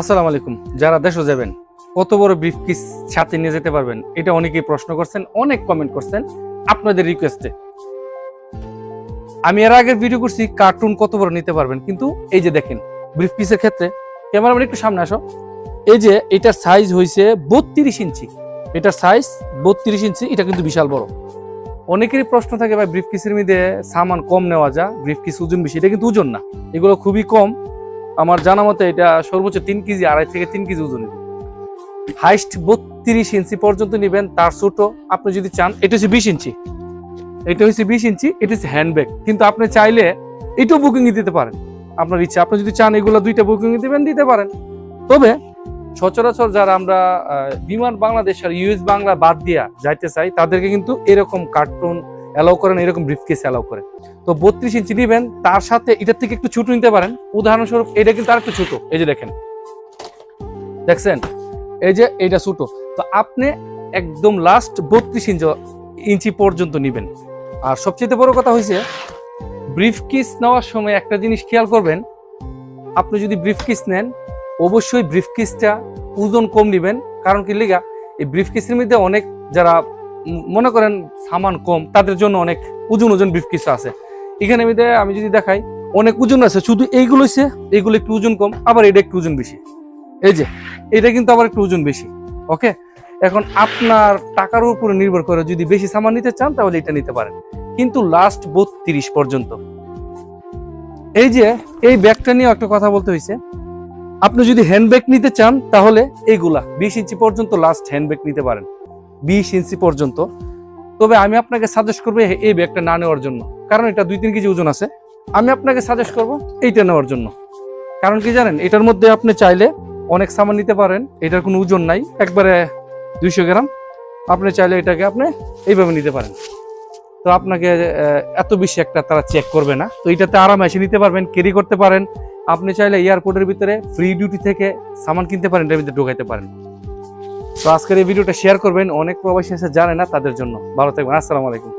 আসসালামু আলাইকুম। যারা দেশে যাবেন, কত বড় ব্রিফকিস সাথে নিয়ে যেতে পারবেন? এটা অনেকেই প্রশ্ন করছেন, অনেক কমেন্ট করছেন আপনাদের রিকোয়েস্টে আমি এর আগের ভিডিও করছি কার্টুন কত বড় নিতে পারবেন, কিন্তু এই যে দেখেন ব্রিফকিসের ক্ষেত্রে ক্যামেরাম্যান একটু সামনে আসো। এই যে এটার সাইজ হয়েছে বত্রিশ ইঞ্চি। এটার সাইজ বত্রিশ ইঞ্চি, এটা কিন্তু বিশাল বড়। অনেকেরই প্রশ্ন থাকে, ভাই ব্রিফকিসের মধ্যে সামান কম নেওয়া যায় ব্রিফকিস ওজন বেশি। এটা কিন্তু ওজন না। এগুলো খুবই কম। আমার জানা মতে এটা সর্বোচ্চ তিন কেজি, আড়াই থেকে তিন কেজি ওজন হাইস্ট বত্রিশ ইঞ্চি পর্যন্ত নেবেন তার ছোট। আপনি যদি চান, এটা হচ্ছে বিশ ইঞ্চি। এটা হচ্ছে বিশ ইঞ্চি, এটা হচ্ছে হ্যান্ডব্যাগ কিন্তু আপনি চাইলে এটাও বুকিং দিতে পারেন। আপনার ইচ্ছা, আপনি যদি চান এগুলো দুইটা বুকিং দিবেন, দিতে পারেন। তবে সচরাচর যারা আমরা বিমান বাংলাদেশ আর ইউএস বাংলা বাদ দিয়া যাইতে চাই, তাদেরকে কিন্তু এরকম কার্টুন অ্যালাউ করেন, এরকম ব্রিফকেস অ্যালাউ করে। তো বত্রিশ ইঞ্চি নিবেন, তার সাথে এটার থেকে একটু ছোট নিতে পারেন। উদাহরণস্বরূপ, এটা কিন্তু আর একটু ছোট। এই যে দেখেন। দেখছেন? এই যে এইটা ছোট। তো আপনি একদম লাস্ট বত্রিশ ইঞ্চি ইঞ্চি পর্যন্ত নিবেন। আর সবচেয়ে বড় কথা হয়েছে ব্রিফ কিস নেওয়ার সময় একটা জিনিস খেয়াল করবেন, আপনি যদি ব্রিফ কিস নেন, অবশ্যই ব্রিফ কিসটা ওজন কম নেবেন। কারণ কি লিগা, এই ব্রিফ কিসের মধ্যে অনেক যারা মনে করেন সামান কম, তাদের জন্য অনেক ওজন ওজন ব্রিফ কিস আছে। এখানে মধ্যে আমি যদি দেখাই, অনেক ওজন আছে, শুধু এইগুলো হচ্ছে এইগুলো একটু ওজন কম, আবার এটা একটু ওজন বেশি। এই যে, এটা কিন্তু আবার একটু ওজন বেশি, ওকে? এখন আপনার টাকার উপরে নির্ভর করে যদি বেশি সামান নিতে চান, তাহলে এটা নিতে পারেন। কিন্তু লাস্ট বত্রিশ পর্যন্ত। এই যে, এই ব্যাগটা নিয়ে একটা কথা বলতে হয়েছে আপনি যদি হ্যান্ডব্যাগ নিতে চান, তাহলে এইগুলা বিশ ইঞ্চি পর্যন্ত লাস্ট হ্যান্ডব্যাগ নিতে পারেন। বিশ ইঞ্চি পর্যন্ত। তবে আমি আপনাকে সাজেস্ট করব এই- ব্যাগটা না নেওয়ার জন্য। কারণ এটা দুই তিন কেজি ওজন আছে। আমি আপনাকে সাজেস্ট করব এইটা নেওয়ার জন্য। কারণ কি জানেন, এটার মধ্যে আপনি চাইলে অনেক সামান নিতে পারেন। এটার কোনো ওজন নাই। একবারে দুইশো গ্রাম। আপনি চাইলে এটাকে আপনি এইভাবে নিতে পারেন। তো আপনাকে এত বেশি একটা তারা চেক করবে না। তো এটাতে আরাম এসে নিতে পারবেন ক্যারি করতে পারেন। আপনি চাইলে এয়ারপোর্টের ভিতরে ফ্রি ডিউটি থেকে সামান কিনতে পারেন, এটার ভিতরে ঢোকাইতে পারেন। তো আজকের এই ভিডিওটা শেয়ার করবেন। অনেক প্রবাসী এসে জানে না তাদের জন্য। ভালো থাকবেন, আসসালামু আলাইকুম।